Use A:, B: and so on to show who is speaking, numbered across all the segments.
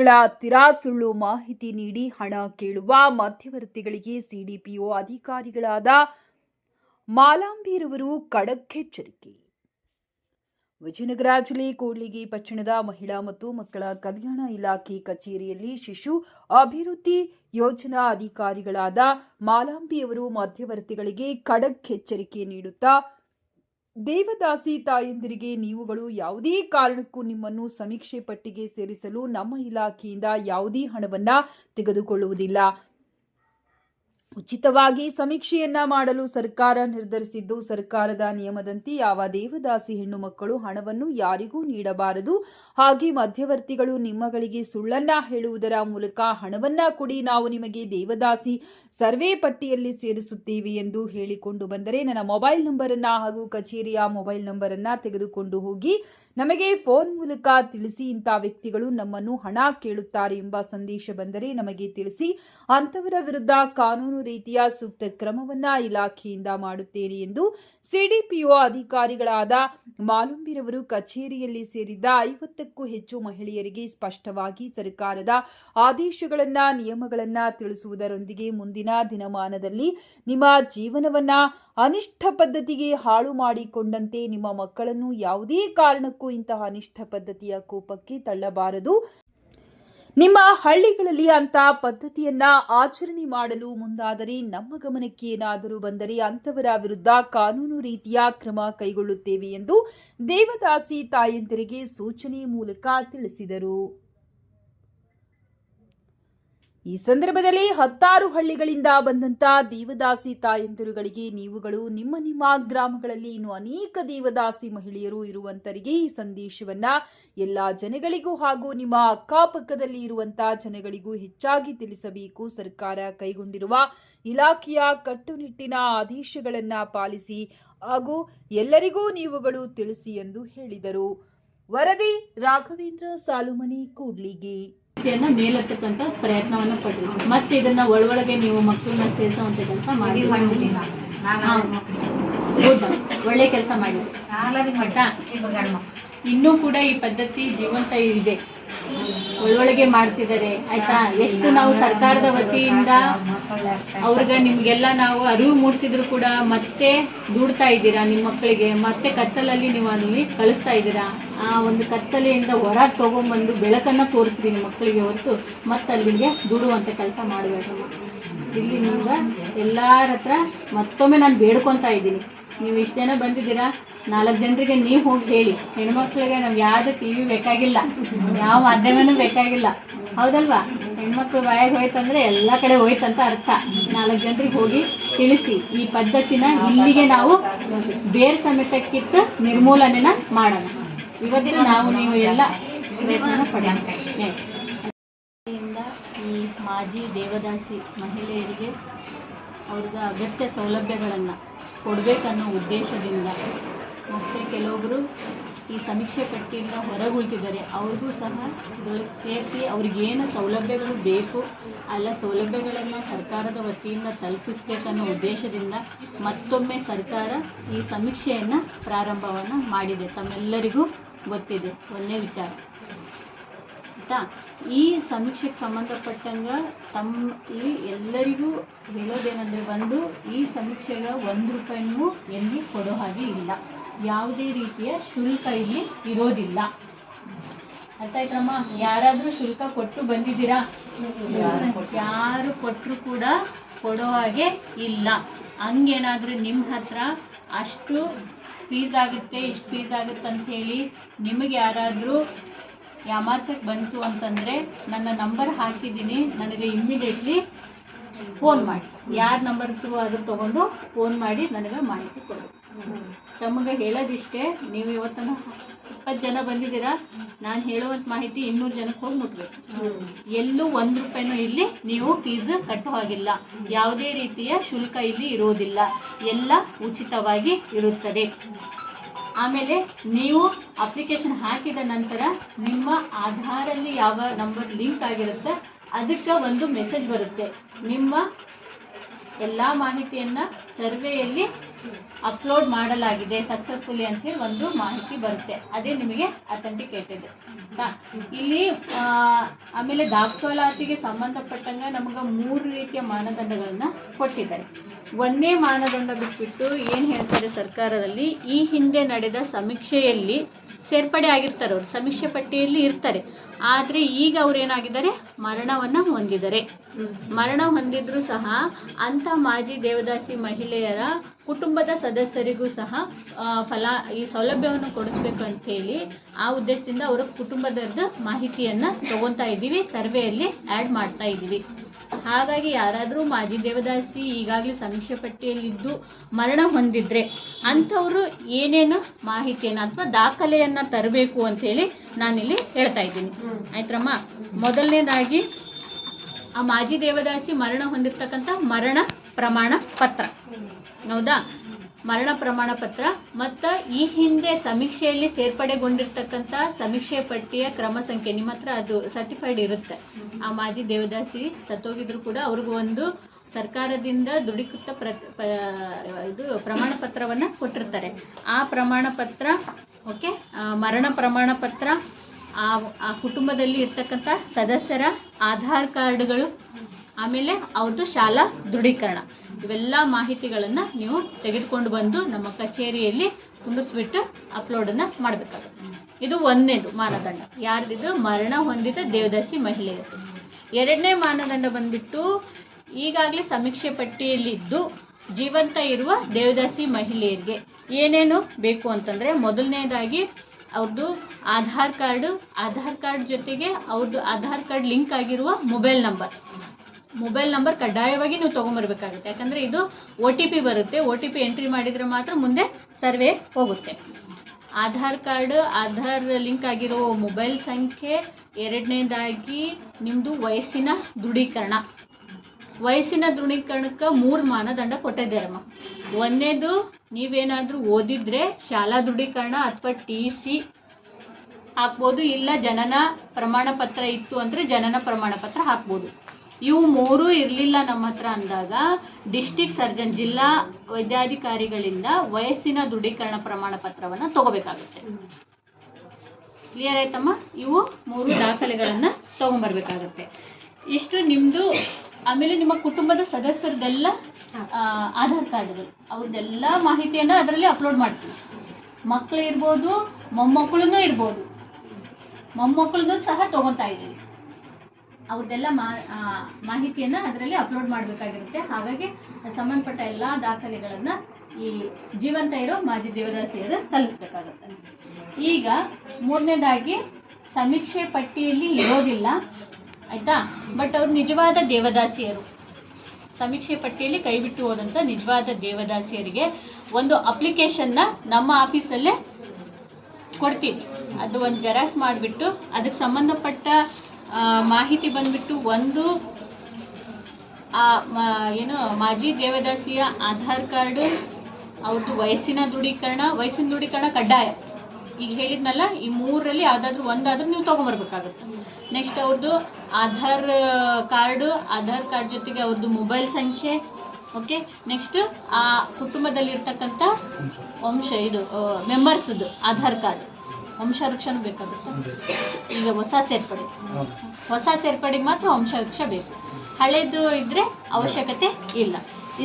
A: ಮಕ್ಕಳ ತಿರಾಸುಳ್ಳು ಸುಳ್ಳು ಮಾಹಿತಿ ನೀಡಿ ಹಣ ಕೇಳುವ ಮಧ್ಯವರ್ತಿಗಳಿಗೆ ಸಿಡಿಪಿಒ ಅಧಿಕಾರಿಗಳಾದ ಮಾಲಾಂಬಿರವರು ಖಡಕ್ ಎಚ್ಚರಿಕೆ ವಿಜಯನಗರ ಜಿಲ್ಲೆ ಕೂಡ್ಲಿಗಿ ಪಟ್ಟಣದ ಮಹಿಳಾ ಮತ್ತು ಮಕ್ಕಳ ಕಲ್ಯಾಣ ಇಲಾಖೆ ಕಚೇರಿಯಲ್ಲಿ ಶಿಶು ಅಭಿವೃದ್ಧಿ ಯೋಜನಾ ಅಧಿಕಾರಿಗಳಾದ ಮಾಲಾಂಬಿಯವರು ಮಧ್ಯವರ್ತಿಗಳಿಗೆ ಖಡಕ್ ಎಚ್ಚರಿಕೆ ನೀಡುತ್ತಾ ದೇವದಾಸಿ ತಾಯಂದಿರಿಗೆ ನೀವುಗಳು ಯಾವುದೇ ಕಾರಣಕ್ಕೂ ನಿಮ್ಮನ್ನು ಸಮೀಕ್ಷೆ ಪಟ್ಟಿಗೆ ಸೇರಿಸಲು ನಮ್ಮ ಇಲಾಖೆಯಿಂದ ಯಾವುದೇ ಹಣವನ್ನು ತೆಗೆದುಕೊಳ್ಳುವುದಿಲ್ಲ. ಉಚಿತವಾಗಿ ಸಮೀಕ್ಷೆಯನ್ನ ಮಾಡಲು ಸರ್ಕಾರ ನಿರ್ಧರಿಸಿದ್ದು, ಸರ್ಕಾರದ ನಿಯಮದಂತೆ ಯಾವ ದೇವದಾಸಿ ಹೆಣ್ಣು ಮಕ್ಕಳು ಹಣವನ್ನು ಯಾರಿಗೂ ನೀಡಬಾರದು, ಹಾಗೆ ಮಧ್ಯವರ್ತಿಗಳು ನಿಮ್ಮಗಳಿಗೆ ಸುಳ್ಳನ್ನ ಹೇಳುವುದರ ಮೂಲಕ ಹಣವನ್ನ ಕೊಡಿ, ನಾವು ನಿಮಗೆ ದೇವದಾಸಿ ಸರ್ವೆ ಪಟ್ಟಿಯಲ್ಲಿ ಸೇರಿಸುತ್ತೇವೆ ಎಂದು ಹೇಳಿಕೊಂಡು ಬಂದರೆ ನನ್ನ ಮೊಬೈಲ್ ನಂಬರನ್ನ ಹಾಗೂ ಕಚೇರಿಯ ಮೊಬೈಲ್ ನಂಬರನ್ನ ತೆಗೆದುಕೊಂಡು ಹೋಗಿ ನಮಗೆ ಫೋನ್ ಮೂಲಕ ತಿಳಿಸಿ, ಇಂಥ ವ್ಯಕ್ತಿಗಳು ನಮ್ಮನ್ನು ಹಣ ಕೇಳುತ್ತಾರೆ ಎಂಬ ಸಂದೇಶ ಬಂದರೆ ನಮಗೆ ತಿಳಿಸಿ ಅಂತವರ ವಿರುದ್ಧ ಕಾನೂನು ರೀತಿಯ ಸೂಕ್ತ ಕ್ರಮವನ್ನ ಇಲಾಖೆಯಿಂದ ಮಾಡುತ್ತೇನೆ ಎಂದು ಸಿಡಿಪಿಒ ಅಧಿಕಾರಿಗಳಾದ ಮಾಲುಂಬಿರವರು ಕಚೇರಿಯಲ್ಲಿ ಸೇರಿದ್ದ ಐವತ್ತಕ್ಕೂ ಹೆಚ್ಚು ಮಹಿಳೆಯರಿಗೆ ಸ್ಪಷ್ಟವಾಗಿ ಸರ್ಕಾರದ ಆದೇಶಗಳನ್ನ, ನಿಯಮಗಳನ್ನ ತಿಳಿಸುವುದರೊಂದಿಗೆ ಮುಂದಿನ ದಿನಮಾನದಲ್ಲಿ ನಿಮ್ಮ ಜೀವನವನ್ನ ಅನಿಷ್ಟ ಪದ್ಧತಿಗೆ ಹಾಳು ಮಾಡಿಕೊಂಡಂತೆ ನಿಮ್ಮ ಮಕ್ಕಳನ್ನು ಯಾವುದೇ ಕಾರಣಕ್ಕೂ ಇಂತಹ ಅನಿಷ್ಟ ಪದ್ಧತಿಯ ಕೋಪಕ್ಕೆ ತಳ್ಳಬಾರದು. ನಿಮ್ಮ ಹಳ್ಳಿಗಳಲ್ಲಿ ಅಂತ ಪದ್ಧತಿಯನ್ನ ಆಚರಣೆ ಮಾಡಲು ಮುಂದಾದರೆ ನಮ್ಮ ಗಮನಕ್ಕೆ ಏನಾದರೂ ಬಂದರೆ ಅಂತವರ ವಿರುದ್ಧ ಕಾನೂನು ರೀತಿಯ ಕ್ರಮ ಕೈಗೊಳ್ಳುತ್ತೇವೆ ಎಂದು ದೇವದಾಸಿ ತಾಯಂದಿರಿಗೆ ಸೂಚನೆ ಮೂಲಕ ತಿಳಿಸಿದರು. ಈ ಸಂದರ್ಭದಲ್ಲಿ ಹತ್ತಾರು ಹಳ್ಳಿಗಳಿಂದ ಬಂದಂತ ದೇವದಾಸಿ ತಾಯಂದಿರುಗಳಿಗೆ ನೀವುಗಳು ನಿಮ್ಮ ನಿಮ್ಮ ಗ್ರಾಮಗಳಲ್ಲಿ ಇನ್ನು ಅನೇಕ ದೇವದಾಸಿ ಮಹಿಳೆಯರು ಇರುವಂತರಿಗೆ ಈ ಸಂದೇಶವನ್ನ ಎಲ್ಲ ಜನಗಳಿಗೂ ಹಾಗೂ ನಿಮ್ಮ ಅಕ್ಕಪಕ್ಕದಲ್ಲಿ ಇರುವಂಥ ಜನಗಳಿಗೂ ಹೆಚ್ಚಾಗಿ ತಿಳಿಸಬೇಕು. ಸರ್ಕಾರ ಕೈಗೊಂಡಿರುವ ಇಲಾಖೆಯ ಕಟ್ಟುನಿಟ್ಟಿನ ಆದೇಶಗಳನ್ನ ಪಾಲಿಸಿ ಹಾಗೂ ಎಲ್ಲರಿಗೂ ನೀವುಗಳು ತಿಳಿಸಿ ಎಂದು ಹೇಳಿದರು. ವರದಿ ರಾಘವೇಂದ್ರ ಸಾಲುಮನಿ ಕೂಡ್ಲಿಗಿ.
B: ಮೇಲೆತ್ತಕ್ಕಂತ ಪ್ರಯತ್ನವನ್ನ ಪಡ್ರಿ. ಮತ್ತೆ ಇದನ್ನ ಒಳೊಳಗೆ ನೀವು ಮಕ್ಕಳನ್ನ ಸೇರಿಸುವಂತ ಕೆಲಸ ಮಾಡಿ. ಒಳ್ಳೆ ಕೆಲಸ ಮಾಡಿ? ಇನ್ನೂ ಕೂಡ ಈ ಪದ್ಧತಿ ಜೀವಂತ ಇದೆ. ಒಳ್ಳೊಳಗೆ ಮಾಡ್ತಿದ್ದಾರೆ. ಆಯ್ತಾ? ಎಷ್ಟು ನಾವು ಸರ್ಕಾರದ ವತಿಯಿಂದ ಅವ್ರಿಗೆ ನಿಮ್ಗೆಲ್ಲ ನಾವು ಅರಿವು ಮೂಡಿಸಿದ್ರು ಕೂಡ ಮತ್ತೆ ದುಡ್ತಾ ಇದ್ದೀರಾ ನಿಮ್ಮ ಮಕ್ಕಳಿಗೆ? ಮತ್ತೆ ಕತ್ತಲಲ್ಲಿ ನೀವು ಅಲ್ಲಿ ಕಳಿಸ್ತಾ ಇದ್ದೀರಾ? ಆ ಒಂದು ಕತ್ತಲೆಯಿಂದ ಹೊರಗೆ ತಗೊಂಬಂದು ಬೆಳಕನ್ನ ತೋರಿಸ್ರಿ ನಿಮ್ಮ ಮಕ್ಕಳಿಗೆ ಹೊರತು. ಮತ್ತೆ ಅಲ್ಲಿಗೆ ದುಡುವಂತ ಕೆಲಸ ಮಾಡಬೇಕಮ್ಮ ಇಲ್ಲಿ ನಿಮ್ಗೆ ಎಲ್ಲಾರ ಹತ್ರ ಮತ್ತೊಮ್ಮೆ ನಾನು ಬೇಡ್ಕೊತಾ ಇದ್ದೀನಿ. ನೀವು ಇಷ್ಟು ಜನ ಬಂದಿದ್ದೀರಾ? ನಾಲ್ಕು ಜನರಿಗೆ ನೀವು ಹೋಗಿ ಹೇಳಿ. ಹೆಣ್ಮಕ್ಳಿಗೆ ನಾವು ಯಾವುದು ಟಿ ವಿ ಬೇಕಾಗಿಲ್ಲ. ಯಾವ ಮಾಧ್ಯಮನೂ ಬೇಕಾಗಿಲ್ಲ. ಹೌದಲ್ವಾ? ಹೆಣ್ಮಕ್ಳು ಬಾಯಾಗ ಹೋಯ್ತಂದ್ರೆ ಎಲ್ಲ ಕಡೆ ಹೋಯ್ತಂತ ಅರ್ಥ. ನಾಲ್ಕು ಜನರಿಗೆ ಹೋಗಿ ತಿಳಿಸಿ. ಈ ಪದ್ಧತಿನ ಇಲ್ಲಿಗೆ ನಾವು ಬೇರೆ ಸಮೇತ ಕಿತ್ತು ನಿರ್ಮೂಲನೆನ ಮಾಡೋಣ. ಇವತ್ತಿನ ನಾವು ನೀವು ಎಲ್ಲ. ಈ ಮಾಜಿ ದೇವದಾಸಿ ಮಹಿಳೆಯರಿಗೆ ಅವ್ರಿಗೆ ಅಗತ್ಯ ಸೌಲಭ್ಯಗಳನ್ನು ಕೊಡಬೇಕನ್ನೋ ಉದ್ದೇಶದಿಂದ ಮತ್ತು ಕೆಲವೊಬ್ಬರು ಈ ಸಮೀಕ್ಷೆ ಪಟ್ಟಿಯಿಂದ ಹೊರಗುಳ್ತಿದ್ದಾರೆ. ಅವ್ರಿಗೂ ಸಹ ಇದ್ರೊಳಗೆ ಸೇರಿಸಿ ಅವ್ರಿಗೇನು ಸೌಲಭ್ಯಗಳು ಬೇಕು, ಅಲ್ಲ ಸೌಲಭ್ಯಗಳನ್ನು ಸರ್ಕಾರದ ವತಿಯಿಂದ ತಲುಪಿಸ್ಬೇಕನ್ನೋ ಉದ್ದೇಶದಿಂದ ಮತ್ತೊಮ್ಮೆ ಸರ್ಕಾರ ಈ ಸಮೀಕ್ಷೆಯನ್ನು ಪ್ರಾರಂಭವನ್ನು ಮಾಡಿದೆ. ತಮ್ಮೆಲ್ಲರಿಗೂ ಗೊತ್ತಿದೆ. ಒಂದೇ ವಿಚಾರ. ಆಯಿತಾ? ಈ ಸಮೀಕ್ಷೆಗೆ ಸಂಬಂಧಪಟ್ಟಂಗೆ ತಮ್ಮ ಈ ಎಲ್ಲರಿಗೂ ಹೇಳೋದೇನೆಂದರೆ ಬಂದು ಈ ಸಮೀಕ್ಷೆಗೆ ಒಂದು ರೂಪಾಯಿನೂ ಎಲ್ಲಿ ಕೊಡೋ ಹಾಗೆ ಇಲ್ಲ. ಯಾವುದೇ ರೀತಿಯ ಶುಲ್ಕ ಇಲ್ಲಿ ಇರೋದಿಲ್ಲ. ಅರ್ಥ ಆಯ್ತಮ್ಮ ಯಾರಾದರೂ ಶುಲ್ಕ ಕೊಟ್ಟು ಬಂದಿದ್ದೀರಾ? ಯಾರು ಕೊಟ್ಟರು ಕೂಡ ಕೊಡೋ ಹಾಗೆ ಇಲ್ಲ. ಹಂಗೇನಾದರೂ ನಿಮ್ಮ ಹತ್ರ ಅಷ್ಟು ಫೀಸ್ ಆಗುತ್ತೆ, ಇಷ್ಟು ಫೀಸ್ ಆಗುತ್ತೆ ಅಂತ ಹೇಳಿ ನಿಮಗೆ ಯಾರಾದರೂ ಯಾಮಾರ್ಸಕ್ಕೆ ಬಂತು ಅಂತಂದರೆ ನನ್ನ ನಂಬರ್ ಹಾಕಿದ್ದೀನಿ. ನನಗೆ ಇಮ್ಮಿಡಿಯೇಟ್ಲಿ ಫೋನ್ ಮಾಡಿ. ಯಾರ ನಂಬರ್ ಥ್ರೂ ಆದರೂ ತೊಗೊಂಡು ಫೋನ್ ಮಾಡಿ ನನಗೆ ಮಾಹಿತಿ ಕೊಡಿ. ತಮಗೆ ಹೇಳೋದಿಷ್ಟೇ, ನೀವು ಇವತ್ತನ್ನು ಇಪ್ಪತ್ತು ಜನ ಬಂದಿದ್ದೀರಾ? ನಾನು ಹೇಳುವಂಥ ಮಾಹಿತಿ ಇನ್ನೂರು ಜನಕ್ಕೆ ಹೋಗಿ ಮುಟ್ಬೇಕು. ಎಲ್ಲೂ ಒಂದು ರೂಪಾಯಿನೂ ಇಲ್ಲಿ ನೀವು ಫೀಸ್ ಕಟ್ಟೋ ಹಾಗಿಲ್ಲ. ಯಾವುದೇ ರೀತಿಯ ಶುಲ್ಕ ಇಲ್ಲಿ ಇರೋದಿಲ್ಲ. ಎಲ್ಲ ಉಚಿತವಾಗಿ ಇರುತ್ತದೆ. ಆಮೇಲೆ ನೀವು ಅಪ್ಲಿಕೇಶನ್ ಹಾಕಿದ ನಂತರ ನಿಮ್ಮ ಆಧಾರಲ್ಲಿ ಯಾವ ನಂಬರ್ ಲಿಂಕ್ ಆಗಿರುತ್ತೆ, ಅದಕ್ಕೆ ಒಂದು ಮೆಸೇಜ್ ಬರುತ್ತೆ. ನಿಮ್ಮ ಎಲ್ಲ ಮಾಹಿತಿಯನ್ನು ಸರ್ವೆಯಲ್ಲಿ ಅಪ್ಲೋಡ್ ಮಾಡಲಾಗಿದೆ ಸಕ್ಸಸ್ಫುಲಿ ಅಂತ ಹೇಳಿ ಒಂದು ಮಾಹಿತಿ ಬರುತ್ತೆ. ಅದೇ ನಿಮಗೆ ಅಥೆಂಟಿಕೇಟೆಡ್ ಇಲ್ಲಿ ಆಮೇಲೆ ದಾಖಲಾತಿಗೆ ಸಂಬಂಧಪಟ್ಟಂಗೆ ನಮಗೆ ಮೂರು ರೀತಿಯ ಮಾನದಂಡಗಳನ್ನ ಕೊಟ್ಟಿದ್ದಾರೆ. ಒಂದೇ ಮಾನದಂಡ ಬಿಟ್ಬಿಟ್ಟು ಏನು ಹೇಳ್ತಾರೆ ಸರ್ಕಾರದಲ್ಲಿ, ಈ ಹಿಂದೆ ನಡೆದ ಸಮೀಕ್ಷೆಯಲ್ಲಿ ಸೇರ್ಪಡೆ ಆಗಿರ್ತಾರೆ ಅವರು, ಸಮೀಕ್ಷೆ ಪಟ್ಟಿಯಲ್ಲಿ ಇರ್ತಾರೆ. ಆದರೆ ಈಗ ಅವರೇನಾಗಿದ್ದಾರೆ ಮರಣವನ್ನು ಹೊಂದಿದ್ದಾರೆ. ಮರಣ ಹೊಂದಿದ್ರೂ ಸಹ ಅಂಥ ಮಾಜಿ ದೇವದಾಸಿ ಮಹಿಳೆಯರ ಕುಟುಂಬದ ಸದಸ್ಯರಿಗೂ ಸಹ ಫಲ, ಈ ಸೌಲಭ್ಯವನ್ನು ಕೊಡಿಸ್ಬೇಕು ಅಂತ ಹೇಳಿ ಆ ಉದ್ದೇಶದಿಂದ ಅವರ ಕುಟುಂಬದ ಮಾಹಿತಿಯನ್ನು ತಗೊತಾ ಇದ್ದೀವಿ, ಸರ್ವೆಯಲ್ಲಿ ಆ್ಯಡ್ ಮಾಡ್ತಾ ಇದ್ದೀವಿ. ಹಾಗಾಗಿ ಯಾರಾದರೂ ಮಾಜಿ ದೇವದಾಸಿ ಈಗಾಗಲೇ ಸಮೀಕ್ಷೆ ಪಟ್ಟಿಯಲ್ಲಿದ್ದು ಮರಣ ಹೊಂದಿದ್ರೆ ಅಂಥವರು ಏನೇನು ಮಾಹಿತಿಯನ್ನು ಅಥವಾ ದಾಖಲೆಯನ್ನು ತರಬೇಕು ಅಂತೇಳಿ ನಾನಿಲ್ಲಿ ಹೇಳ್ತಾ ಇದ್ದೀನಿ. ಆಯ್ತರಮ್ಮ? ಮೊದಲನೇದಾಗಿ ಆ ಮಾಜಿ ದೇವದಾಸಿ ಮರಣ ಹೊಂದಿರ್ತಕ್ಕಂಥ ಮರಣ ಪ್ರಮಾಣ ಪತ್ರ. ಹೌದಾ? ಮರಣ ಪ್ರಮಾಣ ಪತ್ರ ಮತ್ತು ಈ ಹಿಂದೆ ಸಮೀಕ್ಷೆಯಲ್ಲಿ ಸೇರ್ಪಡೆಗೊಂಡಿರ್ತಕ್ಕಂಥ ಸಮೀಕ್ಷೆ ಪಟ್ಟಿಯ ಕ್ರಮ ಸಂಖ್ಯೆ. ನಿಮ್ಮ ಹತ್ರ ಅದು ಸರ್ಟಿಫೈಡ್ ಇರುತ್ತೆ. ಆ ಮಾಜಿ ದೇವದಾಸಿ ಸತ್ತೋಗಿದ್ರು ಕೂಡ ಅವ್ರಿಗೂ ಒಂದು ಸರ್ಕಾರದಿಂದ ದೃಢೀಕೃತ ಪ್ರ ಇದು ಪ್ರಮಾಣ ಪತ್ರವನ್ನು ಕೊಟ್ಟಿರ್ತಾರೆ. ಆ ಪ್ರಮಾಣ ಪತ್ರ, ಓಕೆ ಮರಣ ಪ್ರಮಾಣ ಪತ್ರ, ಆ ಆ ಕುಟುಂಬದಲ್ಲಿ ಇರ್ತಕ್ಕಂಥ ಸದಸ್ಯರ ಆಧಾರ್ ಕಾರ್ಡ್ಗಳು, ಆಮೇಲೆ ಅವ್ರದ್ದು ಶಾಲಾ ದೃಢೀಕರಣ. ಇವೆಲ್ಲ ಮಾಹಿತಿಗಳನ್ನು ನೀವು ತೆಗೆದುಕೊಂಡು ಬಂದು ನಮ್ಮ ಕಚೇರಿಯಲ್ಲಿ ಕುಂದಿಸ್ಬಿಟ್ಟು ಅಪ್ಲೋಡನ್ನು ಮಾಡಬೇಕಾಗುತ್ತೆ. ಇದು ಒಂದನೇದು ಮಾನದಂಡ. ಯಾರ್ದಿದು ಮರಣ ಹೊಂದಿದ ದೇವದಾಸಿ ಮಹಿಳೆಯರು. ಎರಡನೇ ಮಾನದಂಡ ಬಂದ್ಬಿಟ್ಟು ಈಗಾಗಲೇ ಸಮೀಕ್ಷೆ ಪಟ್ಟಿಯಲ್ಲಿದ್ದು ಜೀವಂತ ಇರುವ ದೇವದಾಸಿ ಮಹಿಳೆಯರಿಗೆ ಏನೇನು ಬೇಕು ಅಂತಂದರೆ ಮೊದಲನೇದಾಗಿ ಅವ್ರದ್ದು ಆಧಾರ್ ಕಾರ್ಡು, ಆಧಾರ್ ಕಾರ್ಡ್ ಜೊತೆಗೆ ಅವ್ರದ್ದು ಆಧಾರ್ ಕಾರ್ಡ್ ಲಿಂಕ್ ಆಗಿರುವ ಮೊಬೈಲ್ ನಂಬರ್. ಮೊಬೈಲ್ ನಂಬರ್ ಕಡ್ಡಾಯವಾಗಿ ನೀವು ತೊಗೊಂಬರ್ಬೇಕಾಗುತ್ತೆ. ಯಾಕಂದರೆ ಇದು ಒ ಟಿ ಪಿ ಬರುತ್ತೆ. ಒ ಟಿ ಪಿ ಎಂಟ್ರಿ ಮಾಡಿದರೆ ಮಾತ್ರ ಮುಂದೆ ಸರ್ವೆ ಹೋಗುತ್ತೆ. ಆಧಾರ್ ಕಾರ್ಡ್, ಆಧಾರ್ ಲಿಂಕ್ ಆಗಿರೋ ಮೊಬೈಲ್ ಸಂಖ್ಯೆ ಎರಡನೇದಾಗಿ ನಿಮ್ಮದು ವಯಸ್ಸಿನ ದೃಢೀಕರಣ. ವಯಸ್ಸಿನ ದೃಢೀಕರಣಕ್ಕೆ ಮೂರು ಮಾನದಂಡ ಕೊಟ್ಟಿದ್ದಾರಮ್ಮ. ಒಂದನೇದು, ನೀವೇನಾದರೂ ಓದಿದ್ರೆ ಶಾಲಾ ದೃಢೀಕರಣ ಅಥವಾ ಟಿ ಸಿ ಹಾಕ್ಬೋದು, ಇಲ್ಲ ಜನನ ಪ್ರಮಾಣ ಪತ್ರ ಇತ್ತು ಅಂದರೆ ಜನನ ಪ್ರಮಾಣ ಪತ್ರ ಹಾಕ್ಬೋದು. ಇವು ಮೂರೂ ಇರಲಿಲ್ಲ ನಮ್ಮ ಹತ್ರ ಅಂದಾಗ ಡಿಸ್ಟಿಕ್ ಸರ್ಜನ್ ಜಿಲ್ಲಾ ವೈದ್ಯಾಧಿಕಾರಿಗಳಿಂದ ವಯಸ್ಸಿನ ದೃಢೀಕರಣ ಪ್ರಮಾಣ ಪತ್ರವನ್ನು ತಗೋಬೇಕಾಗುತ್ತೆ. ಕ್ಲಿಯರ್ ಆಯ್ತಮ್ಮ? ಇವು ಮೂರು ದಾಖಲೆಗಳನ್ನು ತಗೊಂಡ್ಬರ್ಬೇಕಾಗತ್ತೆ ಇಷ್ಟು ನಿಮ್ಮದು ಆಮೇಲೆ ನಿಮ್ಮ ಕುಟುಂಬದ ಸದಸ್ಯರದೆಲ್ಲ ಆಧಾರ್ ಕಾರ್ಡ್ಗಳು. ಅವ್ರದ್ದೆಲ್ಲ ಮಾಹಿತಿಯನ್ನು ಅದರಲ್ಲಿ ಅಪ್ಲೋಡ್ ಮಾಡ್ತೀವಿ. ಮಕ್ಕಳು ಇರ್ಬೋದು ಮೊಮ್ಮಕ್ಕಳೂ ಇರ್ಬೋದು. ಮೊಮ್ಮಕ್ಕಳನ್ನು ಸಹ ತೊಗೊತಾ ಇದ್ದೀವಿ. ಅವ್ರದ್ದೆಲ್ಲ ಮಾಹಿತಿಯನ್ನು ಅದರಲ್ಲಿ ಅಪ್ಲೋಡ್ ಮಾಡಬೇಕಾಗಿರುತ್ತೆ. ಹಾಗಾಗಿ ಸಂಬಂಧಪಟ್ಟ ಎಲ್ಲ ದಾಖಲೆಗಳನ್ನು ಈ ಜೀವಂತ ಇರೋ ಮಾಜಿ ದೇವದಾಸಿಯರು ಸಲ್ಲಿಸಬೇಕಾಗುತ್ತೆ. ಈಗ ಮೂರನೇದಾಗಿ, ಸಮೀಕ್ಷೆ ಪಟ್ಟಿಯಲ್ಲಿ ಇರೋದಿಲ್ಲ, ಆಯಿತಾ? ಬಟ್ ಅವ್ರು ನಿಜವಾದ ದೇವದಾಸಿಯರು ಸಮೀಕ್ಷೆ ಪಟ್ಟಿಯಲ್ಲಿ ಕೈಬಿಟ್ಟು ಹೋದಂಥ ನಿಜವಾದ ದೇವದಾಸಿಯರಿಗೆ ಒಂದು ಅಪ್ಲಿಕೇಶನ್ನ ನಮ್ಮ ಆಫೀಸಲ್ಲೇ ಕೊಡ್ತೀವಿ. ಅದು ಒಂದು ಜೆರಾಕ್ಸ್ ಮಾಡಿಬಿಟ್ಟು ಅದಕ್ಕೆ ಸಂಬಂಧಪಟ್ಟ ಮಾಹಿತಿ ಬಂದ್ಬಿಟ್ಟು ಒಂದು ಏನು ಮಾಜಿ ದೇವದಾಸಿಯ ಆಧಾರ್ ಕಾರ್ಡು ಅವ್ರದ್ದು ವಯಸ್ಸಿನ ದೃಢೀಕರಣ ವಯಸ್ಸಿನ ದೃಢೀಕರಣ ಕಡ್ಡಾಯ. ಈಗ ಹೇಳಿದ್ನಲ್ಲ ಈ ಮೂರರಲ್ಲಿ ಯಾವುದಾದ್ರೂ ಒಂದಾದ್ರೂ ನೀವು ತೊಗೊಂಬರ್ಬೇಕಾಗುತ್ತೆ. ನೆಕ್ಸ್ಟ್ ಅವ್ರದ್ದು ಆಧಾರ್ ಕಾರ್ಡು ಆಧಾರ್ ಕಾರ್ಡ್ ಜೊತೆಗೆ ಅವ್ರದ್ದು ಮೊಬೈಲ್ ಸಂಖ್ಯೆ ಓಕೆ ನೆಕ್ಸ್ಟ್ ಆ ಕುಟುಂಬದಲ್ಲಿರ್ತಕ್ಕಂಥ ವಂಶ. ಇದು ಮೆಂಬರ್ಸ್ದು ಆಧಾರ್ ಕಾರ್ಡ್. ವಂಶವೃಕ್ಷನೂ ಬೇಕಾಗುತ್ತೆ. ಈಗ ಹೊಸ ಸೇರ್ಪಡೆ. ಹೊಸ ಸೇರ್ಪಡೆಗೆ ಮಾತ್ರ ವಂಶವೃಕ್ಷ ಬೇಕು. ಹಳೆದು ಇದ್ದರೆ ಅವಶ್ಯಕತೆ ಇಲ್ಲ.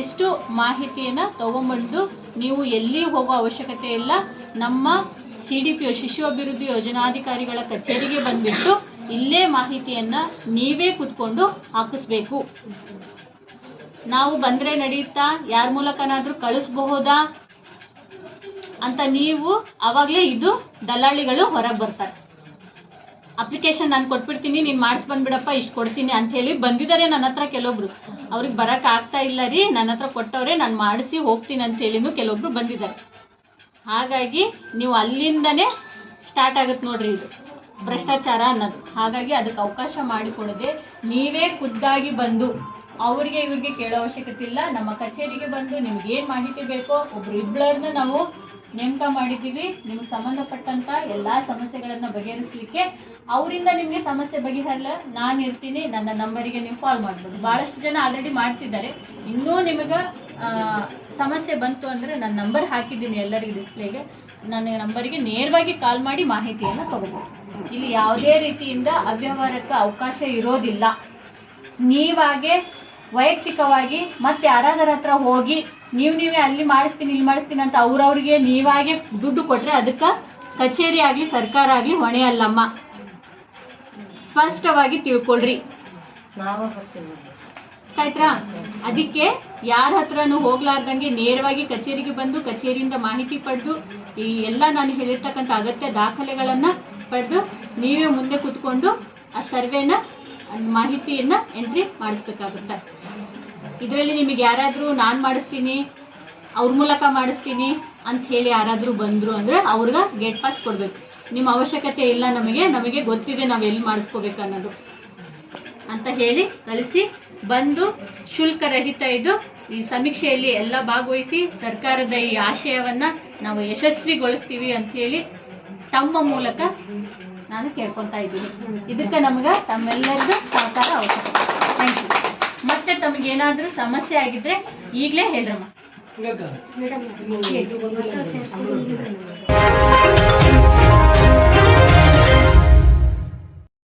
B: ಇಷ್ಟು ಮಾಹಿತಿಯನ್ನು ತಗೊಂಬಂದು ನೀವು ಎಲ್ಲಿ ಹೋಗೋ ಅವಶ್ಯಕತೆ ಇಲ್ಲ. ನಮ್ಮ ಸಿ ಡಿ ಪಿ ಒ ಶಿಶು ಅಭಿವೃದ್ಧಿ ಯೋಜನಾಧಿಕಾರಿಗಳ ಕಚೇರಿಗೆ ಬಂದುಬಿಟ್ಟು ಇಲ್ಲೇ ಮಾಹಿತಿಯನ್ನು ನೀವೇ ಕೂತ್ಕೊಂಡು ಹಾಕಿಸ್ಬೇಕು. ನಾವು ಬಂದರೆ ನಡೆಯುತ್ತಾ? ಯಾರ ಮೂಲಕನಾದರೂ ಕಳಿಸ್ಬಹುದಾ? ಅಂತ ನೀವು ಅವಾಗಲೇ ಇದು ದಲ್ಲಾಳಿಗಳು ಹೊರಗೆ ಬರ್ತಾರೆ. ಅಪ್ಲಿಕೇಶನ್ ನಾನು ಕೊಟ್ಬಿಡ್ತೀನಿ, ನೀನು ಮಾಡಿಸಿ ಬಂದ್ಬಿಡಪ್ಪ, ಇಷ್ಟು ಕೊಡ್ತೀನಿ ಅಂತ ಹೇಳಿ ಬಂದಿದ್ದಾರೆ ನನ್ನ ಹತ್ರ ಕೆಲವೊಬ್ರು. ಅವ್ರಿಗೆ ಬರೋಕ್ಕೆ ಆಗ್ತಾ ಇಲ್ಲ ರೀ ನನ್ನ ಹತ್ರ ಕೊಟ್ಟವ್ರೆ, ನಾನು ಮಾಡಿಸಿ ಹೋಗ್ತೀನಿ ಅಂತ ಹೇಳಿನೂ ಕೆಲವೊಬ್ರು ಬಂದಿದ್ದಾರೆ ಹಾಗಾಗಿ ನೀವು ಅಲ್ಲಿಂದನೇ ಸ್ಟಾರ್ಟ್ ಆಗುತ್ತೆ ನೋಡ್ರಿ ಇದು, ಭ್ರಷ್ಟಾಚಾರ ಅನ್ನೋದು. ಹಾಗಾಗಿ ಅದಕ್ಕೆ ಅವಕಾಶ ಮಾಡಿಕೊಡದೆ ನೀವೇ ಖುದ್ದಾಗಿ ಬಂದು, ಅವ್ರಿಗೆ ಇವ್ರಿಗೆ ಕೇಳೋ ಅವಶ್ಯಕತೆ ಇಲ್ಲ, ನಮ್ಮ ಕಚೇರಿಗೆ ಬಂದು ನಿಮ್ಗೆ ಏನು ಮಾಹಿತಿ ಬೇಕೋ, ಒಬ್ರು ನಾವು ನೇಮಕ ಮಾಡಿದ್ದೀವಿ, ನಿಮ್ಗೆ ಸಂಬಂಧಪಟ್ಟಂತ ಎಲ್ಲ ಸಮಸ್ಯೆಗಳನ್ನು ಬಗೆಹರಿಸಲಿಕ್ಕೆ ಅವರಿಂದ ನಿಮಗೆ ಸಮಸ್ಯೆ ಬಗೆಹರಲ್ಲ ನಾನು ಇರ್ತೀನಿ, ನನ್ನ ನಂಬರಿಗೆ ನೀವು ಕಾಲ್ ಮಾಡ್ಬೋದು. ಭಾಳಷ್ಟು ಜನ ಆಲ್ರೆಡಿ ಮಾಡ್ತಿದ್ದಾರೆ. ಇನ್ನೂ ನಿಮಗೆ ಸಮಸ್ಯೆ ಬಂತು ಅಂದರೆ ನನ್ನ ನಂಬರ್ ಹಾಕಿದ್ದೀನಿ ಎಲ್ಲರಿಗೂ ಡಿಸ್ಪ್ಲೇಗೆ ನನ್ನ ನಂಬರಿಗೆ ನೇರವಾಗಿ ಕಾಲ್ ಮಾಡಿ ಮಾಹಿತಿಯನ್ನು ತಗೋಬೋದು. ಇಲ್ಲಿ ಯಾವುದೇ ರೀತಿಯಿಂದ ಅವ್ಯವಹಾರಕ್ಕೆ ಅವಕಾಶ ಇರೋದಿಲ್ಲ. ನೀವಾಗೆ ವೈಯಕ್ತಿಕವಾಗಿ ಮತ್ತೆ ಯಾರಾದರ ಹತ್ರ ಹೋಗಿ ನೀವು ನೀವೇ ಅಲ್ಲಿ ಮಾಡಿಸ್ತೀನಿ ಇಲ್ಲಿ ಮಾಡಿಸ್ತೀನಿ ಅಂತ ಅವ್ರವ್ರಿಗೆ ನೀವಾಗೆ ದುಡ್ಡು ಕೊಟ್ಟರೆ ಅದಕ್ಕೆ ಕಚೇರಿ ಆಗಲಿ ಸರ್ಕಾರ ಆಗಲಿ ಹೊಣೆ ಅಲ್ಲಮ್ಮ. ಸ್ಪಷ್ಟವಾಗಿ ತಿಳ್ಕೊಳ್ರಿ. ಆಯ್ತಾ ಅದಕ್ಕೆ ಯಾರ ಹತ್ರನೂ ಹೋಗ್ಲಾರ್ದಂಗೆ ನೇರವಾಗಿ ಕಚೇರಿಗೆ ಬಂದು ಕಚೇರಿಯಿಂದ ಮಾಹಿತಿ ಪಡೆದು ಈ ಎಲ್ಲ ನಾನು ಹೇಳಿರ್ತಕ್ಕಂಥ ಅಗತ್ಯ ದಾಖಲೆಗಳನ್ನು ಪಡೆದು ನೀವೇ ಮುಂದೆ ಕೂತ್ಕೊಂಡು ಆ ಸರ್ವೆನ ಮಾಹಿತಿಯನ್ನ ಎಂಟ್ರಿ ಮಾಡಿಸ್ಬೇಕಾಗುತ್ತೆ. ಇದರಲ್ಲಿ ನಿಮಗೆ ಯಾರಾದರೂ ನಾನು ಮಾಡಿಸ್ತೀನಿ, ಅವ್ರ ಮೂಲಕ ಮಾಡಿಸ್ತೀನಿ ಅಂತ ಹೇಳಿ ಯಾರಾದರೂ ಬಂದರು ಅಂದರೆ ಅವ್ರಿಗೆ ಗೇಟ್ ಪಾಸ್ ಕೊಡಬೇಕು. ನಿಮ್ಮ ಅವಶ್ಯಕತೆ ಇಲ್ಲ ನಮಗೆ ನಮಗೆ ಗೊತ್ತಿದೆ ನಾವು ಎಲ್ಲಿ ಮಾಡಿಸ್ಕೋಬೇಕು ಅನ್ನೋದು. ಅಂತ ಹೇಳಿ ಕಳಿಸಿ, ಬಂದು ಶುಲ್ಕರಹಿತ ಇದು ಈ ಸಮೀಕ್ಷೆಯಲ್ಲಿ ಎಲ್ಲ ಭಾಗವಹಿಸಿ ಸರ್ಕಾರದ ಈ ಆಶಯವನ್ನು ನಾವು ಯಶಸ್ವಿಗೊಳಿಸ್ತೀವಿ ಅಂತ ಹೇಳಿ ತಮ್ಮ ಮೂಲಕ ನಾನು ಕೇಳ್ಕೊತಾ ಇದ್ದೀನಿ. ಇದಕ್ಕೆ ನಮ್ಗೆ ತಮ್ಮೆಲ್ಲರಿಗೂ ಸಹಕಾರ ಅವಶ್ಯಕ. ಥ್ಯಾಂಕ್ ಯು ಮತ್ತೆ ತಮಗೇನಾದರೂ ಸಮಸ್ಯೆ ಆಗಿದ್ರೆ ಈಗಲೇ ಹೇಳ್ರಮ್ಮ.
C: ಮೇಡಮ್